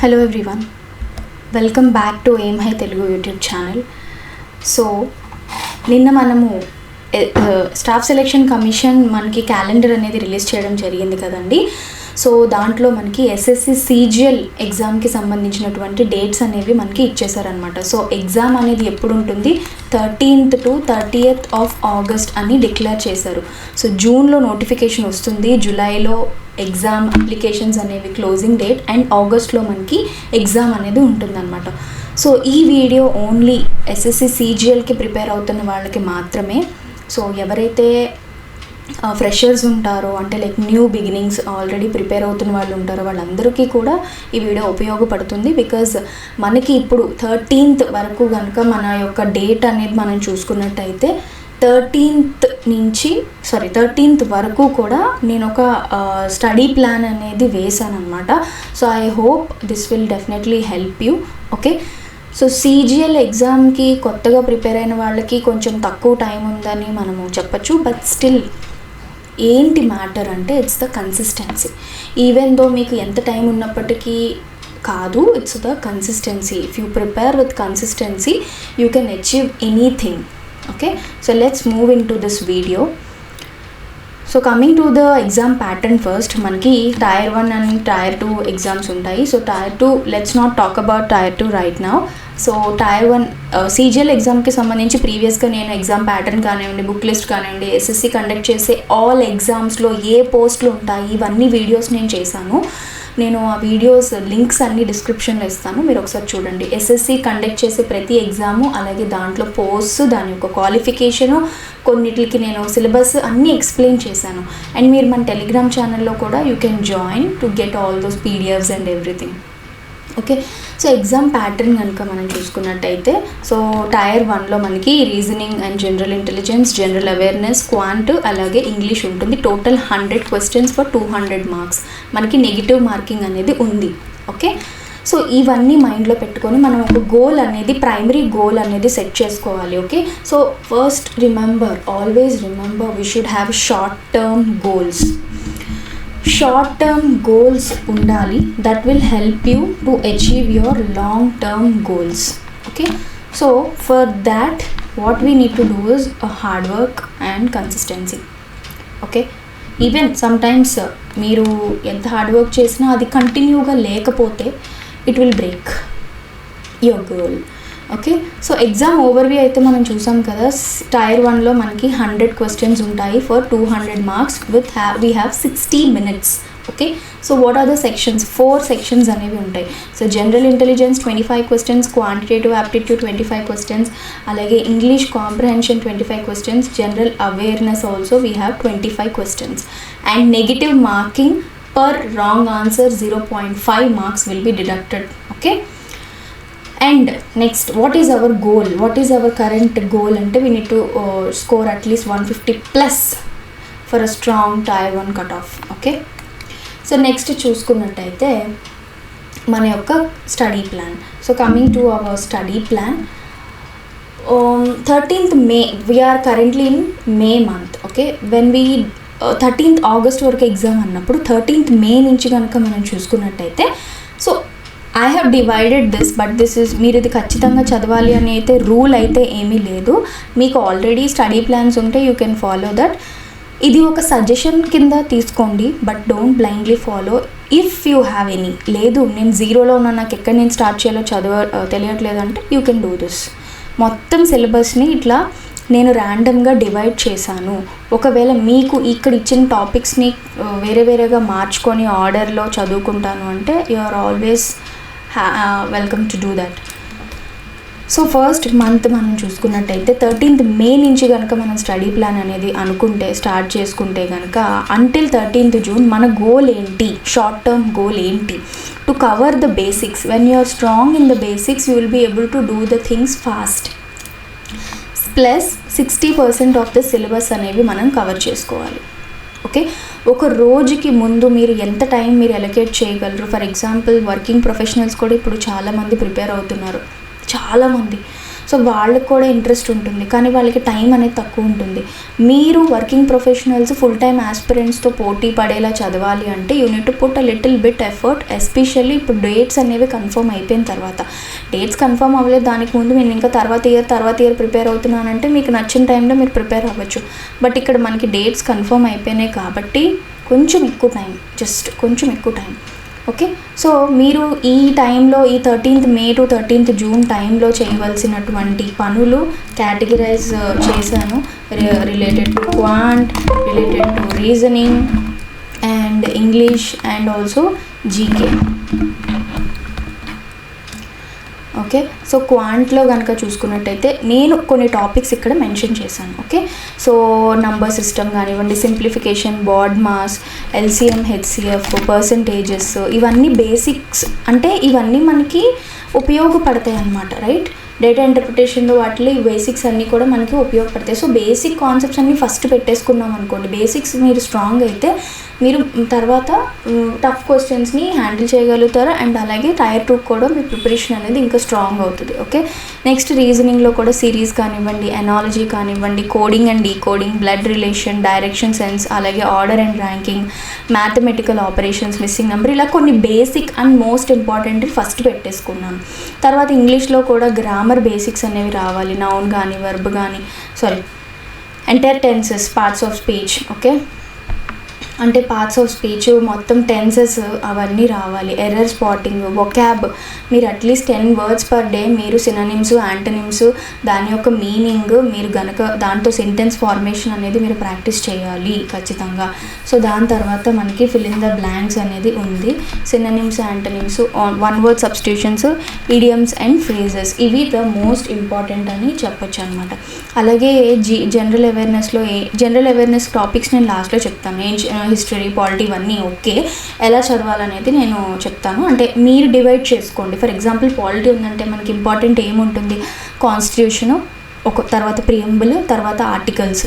Hello everyone welcome back to aim high Telugu YouTube channel so నిన్న మనము staff selection commission మనకి calendar అనేది release చేయడం జరిగింది కదండి. సో దాంట్లో మనకి ఎస్ఎస్సి సీజిఎల్ ఎగ్జామ్కి సంబంధించినటువంటి డేట్స్ అనేవి మనకి ఇచ్చేసారనమాట సో ఎగ్జామ్ అనేది ఎప్పుడు ఉంటుంది thirteenth to thirtieth of August అని డిక్లేర్ చేశారు. సో జూన్లో నోటిఫికేషన్ వస్తుంది. జూలైలో ఎగ్జామ్ అప్లికేషన్స్ అనేవి క్లోజింగ్ డేట్ అండ్ ఆగస్ట్లో మనకి ఎగ్జామ్ అనేది ఉంటుందన్నమాట. సో ఈ వీడియో ఓన్లీ ఎస్ఎస్సి సీజిఎల్కి ప్రిపేర్ అవుతున్న వాళ్ళకి మాత్రమే. సో ఎవరైతే ఫ్రెషర్స్ ఉంటారో. అంటే like new beginnings already prepare అవుతున్న వాళ్ళు ఉంటారో. వాళ్ళందరికీ కూడా ఈ వీడియో ఉపయోగపడుతుంది బికాజ్ మనకి ఇప్పుడు థర్టీన్త్ వరకు కనుక మన యొక్క డేట్ అనేది మనం చూసుకున్నట్టయితే థర్టీన్త్ నుంచి సారీ థర్టీన్త్ వరకు కూడా నేను ఒక స్టడీ ప్లాన్ అనేది వేసాను అనమాట so I hope this will definitely help you okay so CGL ఎగ్జామ్కి కొత్తగా ప్రిపేర్ అయిన వాళ్ళకి కొంచెం తక్కువ టైం ఉందని మనము చెప్పచ్చు బట్ స్టిల్ ఏంటి మ్యాటర్ అంటే it's the consistency even though మీకు ఎంత టైం ఉన్నప్పటికీ కాదు it's the consistency if you prepare with consistency you can achieve anything okay so let's move into this video so coming to the exam pattern first మనకి tier one and tier two exams ఉంటాయి. So tier two let's not talk about tier two right now so tier one CGL ఎగ్జామ్కి సంబంధించి ప్రీవియస్గా నేను exam pattern కానివ్వండి book list కానివ్వండి SSC conduct చేసే all ఎగ్జామ్స్లో ఏ పోస్టులు ఉంటాయి ఇవన్నీ వీడియోస్ నేను చేశాను. నేను ఆ వీడియోస్ లింక్స్ అన్ని డిస్క్రిప్షన్లో ఇస్తాను. మీరు ఒకసారి చూడండి. ఎస్ఎస్సి కండక్ట్ చేసే ప్రతి ఎగ్జాము అలాగే దాంట్లో పోస్ట్ దాని యొక్క క్వాలిఫికేషను కొన్నిటికి నేను సిలబస్ అన్నీ ఎక్స్ప్లెయిన్ చేశాను. అండ్ మీరు మన టెలిగ్రామ్ ఛానల్లో కూడా you can join to get all those PDFs and everything okay? So exam pattern కనుక మనం చూసుకున్నట్టయితే సో టైర్ వన్లో మనకి reasoning and general intelligence general awareness quant అలాగే ఇంగ్లీష్ ఉంటుంది. Total hundred questions for two hundred marks. మనకి negative marking అనేది ఉంది. ఓకే? సో ఇవన్నీ మైండ్లో పెట్టుకొని మనం ఒక గోల్ అనేది ప్రైమరీ గోల్ అనేది సెట్ చేసుకోవాలి. Okay? So first remember always remember we should have short term goals. Short term goals ఉండాలి. That will help you to achieve your long term goals okay so for that what we need to do is hard work and consistency okay even sometimes మీరు ఎంత hard work చేసినా అది కంటిన్యూగా లేకపోతే it will break your goal okay so exam overview అయితే మనం చూసాం కదా టైర్ వన్లో మనకి హండ్రెడ్ క్వశ్చన్స్ ఉంటాయి for two hundred marks with have we have sixty minutes okay so what are the sections four sections అనేవి ఉంటాయి. So general intelligence twenty five questions quantitative aptitude twenty five questions అలాగే English comprehension twenty five questions general awareness also we have twenty five questions and negative marking per wrong answer zero point five marks will be deducted okay and next what is our goal what is our current goal అంటే we need to score at least one fifty plus for a strong tier one cut off okay so next చూసుకున్నట్టయితే మన యొక్క study plan so coming to our study plan thirteenth May we are currently in May month okay when we thirteenth August వరకు exam అన్నప్పుడు thirteenth May నుంచి కనుక మనం చూసుకున్నట్టయితే so I have divided this but this is మీరు ఇది ఖచ్చితంగా చదవాలి అని అయితే రూల్ అయితే ఏమీ లేదు. మీకు ఆల్రెడీ స్టడీ ప్లాన్స్ ఉంటే యూ కెన్ ఫాలో దట్ ఇది ఒక సజెషన్ కింద తీసుకోండి but don't blindly follow if you have any లేదు నేను జీరోలో ఉన్న నాకు ఎక్కడ నేను స్టార్ట్ చేయాలో చదవ తెలియట్లేదు అంటే యూ కెన్ డూ దిస్ మొత్తం సిలబస్ని ఇట్లా నేను ర్యాండమ్గా డివైడ్ చేశాను. ఒకవేళ మీకు ఇక్కడ ఇచ్చిన టాపిక్స్ని వేరే వేరేగా మార్చుకొని ఆర్డర్లో చదువుకుంటాను అంటే you are always welcome to do that so first month మనం చూసుకున్నట్టయితే థర్టీన్త్ మే నుంచి కనుక మనం స్టడీ ప్లాన్ అనేది అనుకుంటే స్టార్ట్ చేసుకుంటే కనుక అంటిల్ థర్టీన్త్ జూన్ మన గోల్ ఏంటి? షార్ట్ టర్మ్ గోల్ ఏంటి? To cover the basics when you are strong in the basics you will be able to do the things fast plus sixty percent of the syllabus అనేవి మనం cover చేసుకోవాలి. Okay ఒక రోజుకి ముందు మీరు ఎంత time మీరు ఎలకేట్ చేయగలరు? ఫర్ ఎగ్జాంపుల్ వర్కింగ్ ప్రొఫెషనల్స్ కూడా ఇప్పుడు చాలామంది ప్రిపేర్ అవుతున్నారు. చాలామంది సో వాళ్ళకి కూడా ఇంట్రెస్ట్ ఉంటుంది. కానీ వాళ్ళకి టైం అనేది తక్కువ ఉంటుంది. మీరు వర్కింగ్ ప్రొఫెషనల్స్ ఫుల్ టైం ఆస్పిరెంట్స్తో పోటీ పడేలా చదవాలి అంటే you need to put a little bit effort especially ఇప్పుడు డేట్స్ అనేవి కన్ఫర్మ్ అయిపోయిన తర్వాత. డేట్స్ కన్ఫర్మ్ అవ్వలేదు. దానికి ముందు నేను ఇంకా తర్వాత ఇయర్ తర్వాత ఇయర్ ప్రిపేర్ అవుతున్నానంటే మీకు నచ్చిన టైంలో మీరు ప్రిపేర్ అవ్వచ్చు. బట్ ఇక్కడ మనకి డేట్స్ కన్ఫర్మ్ అయిపోయినాయి కాబట్టి కొంచెం ఎక్కువ టైం జస్ట్ కొంచెం ఎక్కువ టైం ఓకే సో మీరు ఈ టైంలో ఈ thirteenth May to thirteenth June టైంలో చేయవలసినటువంటి పనులు కేటగిరైజ్ చేశాను. Related to quant related to reasoning and English and also GK okay? So క్వాంట్లో కనుక చూసుకున్నట్టయితే నేను కొన్ని టాపిక్స్ ఇక్కడ మెన్షన్ చేశాను ఓకే? సో నంబర్ సిస్టమ్ కానివ్వండి simplification BODMAS LCM HCF percentages ఇవన్నీ బేసిక్స్ అంటే ఇవన్నీ మనకి ఉపయోగపడతాయి అన్నమాట రైట్? డేటా ఇంటర్ప్రిటేషన్లో వాటిలో ఈ బేసిక్స్ అన్నీ కూడా మనకి ఉపయోగపడతాయి. సో బేసిక్ కాన్సెప్ట్స్ అన్నీ ఫస్ట్ పెట్టేసుకున్నాం అనుకోండి బేసిక్స్ మీరు స్ట్రాంగ్ అయితే మీరు తర్వాత టఫ్ క్వశ్చన్స్ని హ్యాండిల్ చేయగలుగుతారు? అండ్ అలాగే టైర్ టూ కూడా మీ ప్రిపరేషన్ అనేది ఇంకా స్ట్రాంగ్ అవుతుంది ఓకే నెక్స్ట్ రీజనింగ్లో కూడా సిరీస్ కానివ్వండి ఎనాలజీ కానివ్వండి coding and decoding blood relation direction sense అలాగే order and ranking mathematical operations missing number ఇలా కొన్ని basic and most important first పెట్టేసుకున్నాను తర్వాత ఇంగ్లీష్లో కూడా గ్రామర్ బేసిక్స్ అనేవి రావాలి నౌన్ కానీ వర్బ్ కానీ sorry entire tenses parts of speech okay అంటే పార్ట్స్ ఆఫ్ స్పీచ్ మొత్తం టెన్సెస్ అవన్నీ రావాలి. ఎర్రర్ స్పాటింగ్ వొకాబ్ మీరు at least ten words per day మీరు సిననిమ్స్ యాంటనిమ్స్ దాని యొక్క మీనింగ్ మీరు గనక దాంతో సెంటెన్స్ ఫార్మేషన్ అనేది మీరు ప్రాక్టీస్ చేయాలి ఖచ్చితంగా. సో దాని తర్వాత మనకి ఫిల్ ఇన్ ద బ్లాంక్స్ అనేది ఉంది. Synonyms antonyms one word substitutions idioms and phrases ఇవి ద మోస్ట్ ఇంపార్టెంట్ అని చెప్పొచ్చు అనమాట అలాగే జీ జనరల్ అవేర్నెస్లో ఏ జనరల్ అవేర్నెస్ టాపిక్స్ నేను లాస్ట్లో చెప్తాను. ఏం హిస్టరీ పాలిటీ ఇవన్నీ ఓకే. ఎలా చదవాలనేది నేను చెప్తాను. అంటే మీరు డివైడ్ చేసుకోండి. ఫర్ ఎగ్జాంపుల్ పాలిటీ ఉందంటే మనకి ఇంపార్టెంట్ ఏముంటుంది? కాన్స్టిట్యూషను ఒక తర్వాత ప్రియంబుల్ తర్వాత ఆర్టికల్స్.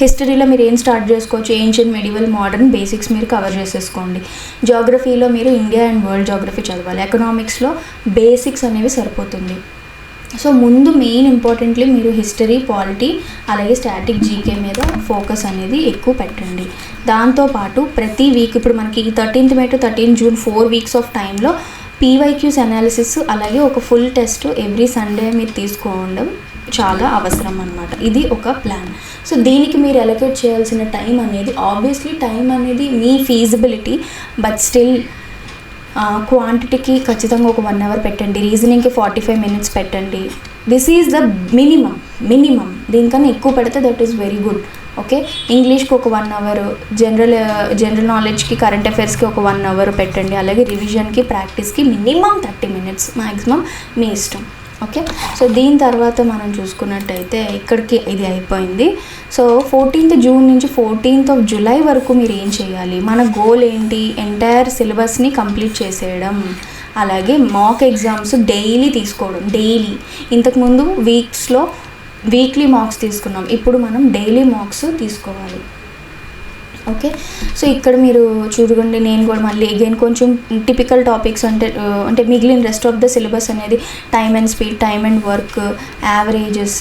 హిస్టరీలో మీరు ఏం స్టార్ట్ చేసుకోవచ్చు? ఏన్షియన్ మెడివల్ మోడర్న్ బేసిక్స్ మీరు కవర్ చేసేసుకోండి. జాగ్రఫీలో మీరు ఇండియా అండ్ వరల్డ్ జాగ్రఫీ చదవాలి. ఎకనామిక్స్లో బేసిక్స్ అనేవి సరిపోతుంది. సో ముందు మెయిన్ ఇంపార్టెంట్లీ మీరు హిస్టరీ పాలిటీ అలాగే స్టాటిక్ జీకే మీద ఫోకస్ అనేది ఎక్కువ పెట్టండి. దాంతోపాటు ప్రతి వీక్ ఇప్పుడు మనకి thirteenth May to thirteen June four weeks of టైంలో పీవైక్యూస్ అనాలిసిస్ అలాగే ఒక ఫుల్ టెస్ట్ ఎవ్రీ సండే మీరు తీసుకోవడం చాలా అవసరం అనమాట ఇది ఒక ప్లాన్ సో దీనికి మీరు ఎలకేట్ చేయాల్సిన టైం అనేది ఆబ్వియస్లీ టైం అనేది మీ ఫీజిబిలిటీ బట్ స్టిల్ క్వాంటిటీకి ఖచ్చితంగా ఒక వన్ అవర్ పెట్టండి. రీజనింగ్కి ఫార్టీ ఫైవ్ మినిట్స్ పెట్టండి. This is the minimum minimum దీనికన్నా ఎక్కువ పెడితే that is very good okay ఇంగ్లీష్కి ఒక వన్ అవర్ జనరల్ జనరల్ నాలెడ్జ్కి కరెంట్ అఫైర్స్కి ఒక వన్ అవర్ పెట్టండి. అలాగే రివిజన్కి ప్రాక్టీస్కి మినిమం థర్టీ మినిట్స్ మ్యాక్సిమం మీ ఇష్టం. ఓకే? సో దీని తర్వాత మనం చూసుకున్నట్టయితే ఇక్కడికి ఇది అయిపోయింది. సో ఫోర్టీన్త్ జూన్ నుంచి ఫోర్టీన్త్ ఆఫ్ జూలై వరకు మీరు ఏం చేయాలి? మన గోల్ ఏంటి? ఎంటైర్ సిలబస్ని కంప్లీట్ చేసేయడం అలాగే మాక్ ఎగ్జామ్స్ డైలీ తీసుకోవడం డైలీ. ఇంతకుముందు వీక్స్లో వీక్లీ మార్క్స్ తీసుకున్నాం. ఇప్పుడు మనం డైలీ మార్క్స్ తీసుకోవాలి. ఓకే? సో ఇక్కడ మీరు చూడండి నేను కూడా మళ్ళీ అగైన్ కొంచెం టిపికల్ టాపిక్స్ అంటే అంటే మిగిలిన రెస్ట్ ఆఫ్ ద సిలబస్ అనేది time and speed time and work averages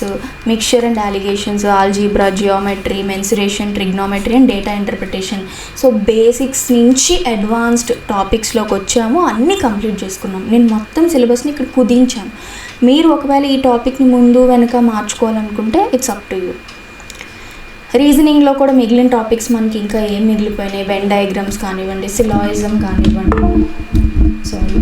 mixture and alligations algebra geometry mensuration trigonometry and data interpretation so basics నుంచి అడ్వాన్స్డ్ టాపిక్స్లోకి వచ్చాము అన్నీ కంప్లీట్ చేసుకున్నాం. నేను మొత్తం సిలబస్ని ఇక్కడ కుదించాను. మీరు ఒకవేళ ఈ టాపిక్ని ముందు వెనక మార్చుకోవాలనుకుంటే ఇట్స్ అప్ టు యూ రీజనింగ్లో కూడా మిగిలిన టాపిక్స్ మనకి ఇంకా ఏం మిగిలిపోయినాయి? వెన్ డయాగ్రామ్స్ కానివ్వండి సిలాయిజం కానివ్వండి. సారీ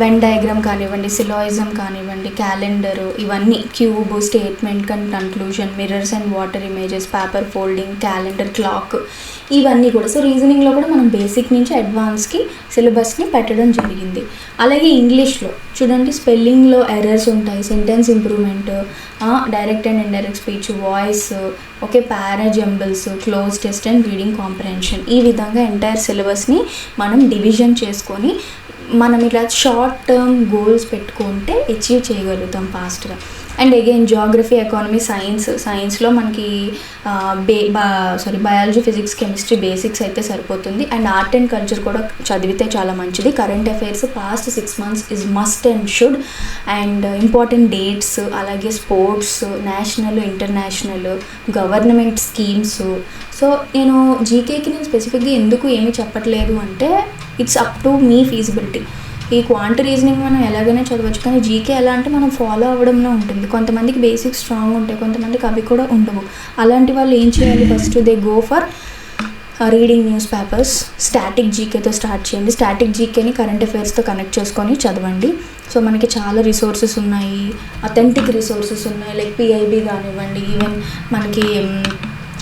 వెన్ డయాగ్రామ్ కానివ్వండి సిలాయిజం కానివ్వండి క్యాలెండర్ ఇవన్నీ cube statement and conclusion mirrors and water images paper folding calendar clock ఇవన్నీ కూడా. సో రీజనింగ్లో కూడా మనం బేసిక్ నుంచి అడ్వాన్స్కి సిలబస్ని పెట్టడం జరిగింది. అలాగే ఇంగ్లీష్లో చూడండి స్పెల్లింగ్లో ఎర్రర్స్ ఉంటాయి. Sentence improvement direct and indirect speech voice okay parajumbles cloze test and reading comprehension ఈ విధంగా ఎంటైర్ సిలబస్ని మనం డివిజన్ చేసుకొని మనం ఇలా షార్ట్ టర్మ్ గోల్స్ పెట్టుకుంటే అచీవ్ చేయగలుగుతాం ఫాస్ట్గా and again geography economy science సైన్స్లో మనకి బే బా sorry biology physics chemistry basics అయితే సరిపోతుంది. అండ్ ఆర్ట్ అండ్ కల్చర్ కూడా చదివితే చాలా మంచిది. Current affairs past six months is must and should and important dates అలాగే sports national international government schemes so నేను జీకేకి నేను స్పెసిఫిక్గా ఎందుకు ఏమీ చెప్పట్లేదు అంటే ఇట్స్ అప్ టు మీ ఫీజిబిలిటీ ఈ క్వాంట్ రీజనింగ్ మనం ఎలాగైనా చదవచ్చు. కానీ జీకే ఎలా అంటే మనం ఫాలో అవ్వడంలో ఉంటుంది. కొంతమందికి బేసిక్స్ స్ట్రాంగ్ ఉంటాయి కొంతమందికి అవి కూడా ఉండవు. అలాంటి వాళ్ళు ఏం చేయాలి? First they go for reading newspapers static జీకేతో start చేయండి. స్టాటిక్ జీకేని కరెంట్ అఫైర్స్తో కనెక్ట్ చేసుకొని చదవండి. సో మనకి చాలా రిసోర్సెస్ ఉన్నాయి. అథెంటిక్ రిసోర్సెస్ ఉన్నాయి. లైక్ పిఐబి కానివ్వండి. ఈవెన్ మనకి um,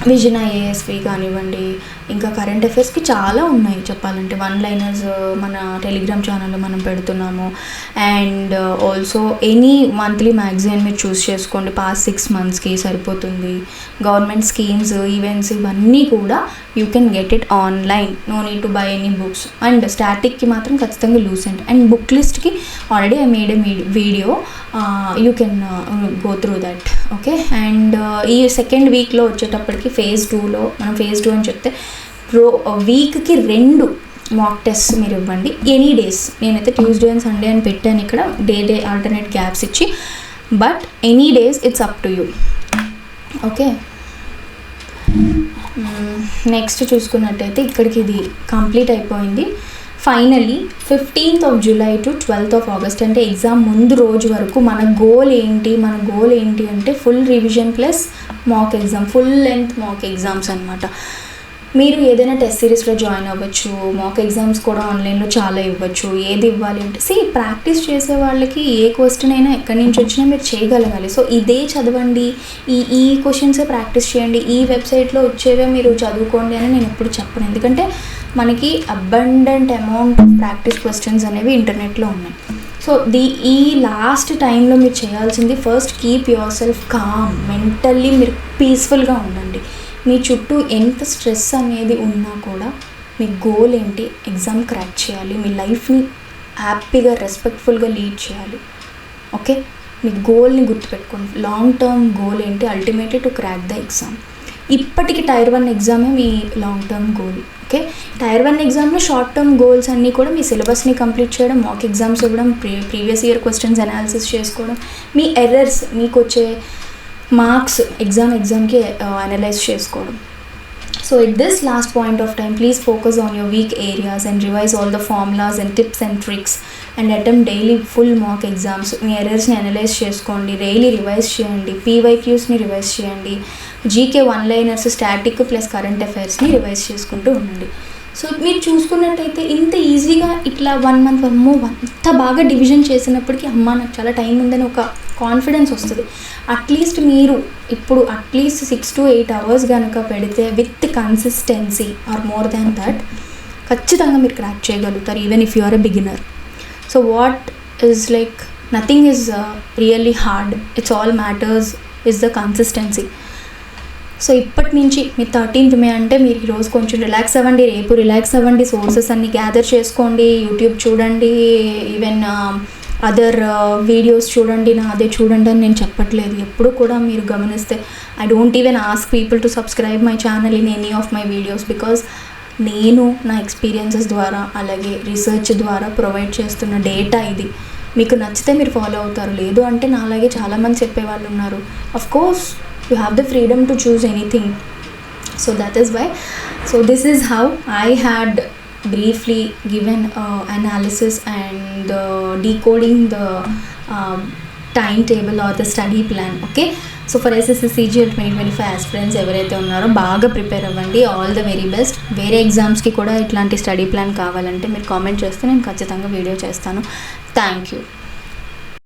విజన్ ఐఏఎస్వి కానివ్వండి. ఇంకా కరెంట్ అఫైర్స్కి చాలా ఉన్నాయి చెప్పాలంటే. వన్ లైనర్స్ uh, మన టెలిగ్రామ్ ఛానల్లో మనం పెడుతున్నాము. And also any monthly magazine మీరు చూస్ చేసుకోండి. పాస్ట్ సిక్స్ మంత్స్కి సరిపోతుంది. గవర్నమెంట్ స్కీమ్స్ ఈవెంట్స్ ఇవన్నీ కూడా you can get it online no need to buy any books and స్టాటిక్కి మాత్రం ఖచ్చితంగా Lucent and book లిస్ట్కి already I made a video you can go through that okay and ఈ second వీక్లో వచ్చేటప్పటికి phase టూలో మనం phase two అని చెప్తే రో వీక్కి రెండు మాక్ టెస్ట్ మీరు ఇవ్వండి ఎనీ డేస్ నేనైతే ట్యూస్డే అండ్ సండే అని పెట్టాను ఇక్కడ. డే డే ఆల్టర్నేట్ గ్యాప్స్ ఇచ్చి. But any days it's up to you okay next చూసుకున్నట్టయితే ఇక్కడికి ఇది కంప్లీట్ అయిపోయింది. Finally fifteenth of July to twelfth of August అంటే ఎగ్జామ్ ముందు రోజు వరకు మన గోల్ ఏంటి మన గోల్ ఏంటి అంటే full revision plus mock exam full length mock exams అనమాట మీరు ఏదైనా టెస్ట్ సిరీస్లో జాయిన్ అవ్వచ్చు మాక్ ఎగ్జామ్స్ కూడా ఆన్లైన్లో చాలా ఇవ్వచ్చు. ఏది ఇవ్వాలి అంటే సి ప్రాక్టీస్ చేసే వాళ్ళకి ఏ క్వశ్చన్ అయినా ఎక్కడి నుంచి వచ్చినా మీరు చేయగలగాలి. సో ఇదే చదవండి. ఈ ఈ క్వశ్చన్సే ప్రాక్టీస్ చేయండి. ఈ వెబ్సైట్లో వచ్చేవే మీరు చదువుకోండి అని నేను ఎప్పుడు చెప్పను. ఎందుకంటే మనకి abundant amount of practice questions అనేవి ఇంటర్నెట్లో ఉన్నాయి. సో ది ఈ లాస్ట్ టైంలో మీరు చేయాల్సింది first keep yourself calm mentally మీరు పీస్ఫుల్గా ఉండండి. మీ చుట్టూ ఎంత స్ట్రెస్ అనేది ఉన్నా కూడా మీ గోల్ ఏంటి? ఎగ్జామ్ క్రాక్ చేయాలి. మీ లైఫ్ని హ్యాపీగా రెస్పెక్ట్ఫుల్గా లీడ్ చేయాలి. ఓకే మీ గోల్ని గుర్తుపెట్టుకోండి. లాంగ్ టర్మ్ గోల్ ఏంటి? Ultimately to crack the exam ఇప్పటికి టైర్ వన్ ఎగ్జామే మీ long term goal okay tier one ఎగ్జామ్లో షార్ట్ టర్మ్ గోల్స్ అన్నీ కూడా మీ సిలబస్ని కంప్లీట్ చేయడం మాక్ ఎగ్జామ్స్ ఇవ్వడం pre previous year questions analysis చేసుకోవడం మీ ఎర్రర్స్ మీకు వచ్చే మార్క్స్ ఎగ్జామ్ ఎగ్జామ్కి అనలైజ్ చేసుకోవడం. So at this last point of time please focus on your weak areas and revise all the formulas and tips and tricks and attempt daily full mark exams మీ ఎర్రర్స్ని analyze చేసుకోండి daily revise చేయండి పీవైక్యూస్ని revise చేయండి GK one liners static plus current అఫైర్స్ని revise చేసుకుంటూ ఉండండి. So మీరు చూసుకున్నట్టయితే ఇంత ఇట్లా వన్ మంత్ వన్ మో అంత బాగా డివిజన్ చేసినప్పటికీ అమ్మ నాకు చాలా టైం ఉందని ఒక కాన్ఫిడెన్స్ వస్తుంది. అట్లీస్ట్ మీరు ఇప్పుడు at least six to eight hours కనుక పెడితే with consistency or more than that ఖచ్చితంగా మీరు క్రాక్ చేయగలుగుతారు even if you are a beginner so what is like nothing is really hard it's all matters is the consistency so ఇప్పటి నుంచి మీ thirteenth May అంటే మీరు ఈరోజు కొంచెం రిలాక్స్ అవ్వండి రేపు రిలాక్స్ అవ్వండి సోర్సెస్ అన్ని గ్యాదర్ చేసుకోండి యూట్యూబ్ చూడండి ఈవెన్ అదర్ వీడియోస్ చూడండి నా అదే చూడండి అని నేను చెప్పట్లేదు. ఎప్పుడు కూడా మీరు గమనిస్తే I don't even ask people to subscribe my channel in any of my videos because నేను నా ఎక్స్పీరియన్సెస్ ద్వారా అలాగే రీసెర్చ్ ద్వారా ప్రొవైడ్ చేస్తున్న డేటా ఇది. మీకు నచ్చితే మీరు ఫాలో అవుతారు. లేదు అంటే నా అలాగే చాలామంది చెప్పేవాళ్ళు ఉన్నారు. Of course you have the freedom to choose anything so that is why so this is how I had briefly given analysis and the decoding the time table or the study plan okay so for SSC CGL twenty twenty five aspirants ఎవరైతే ఉన్నారో బాగా prepare అవ్వండి. All the very best వేరే ఎగ్జామ్స్కి కూడా ఇట్లాంటి study plan కావాలంటే మీరు కామెంట్ చేస్తే నేను ఖచ్చితంగా వీడియో చేస్తాను. Thank you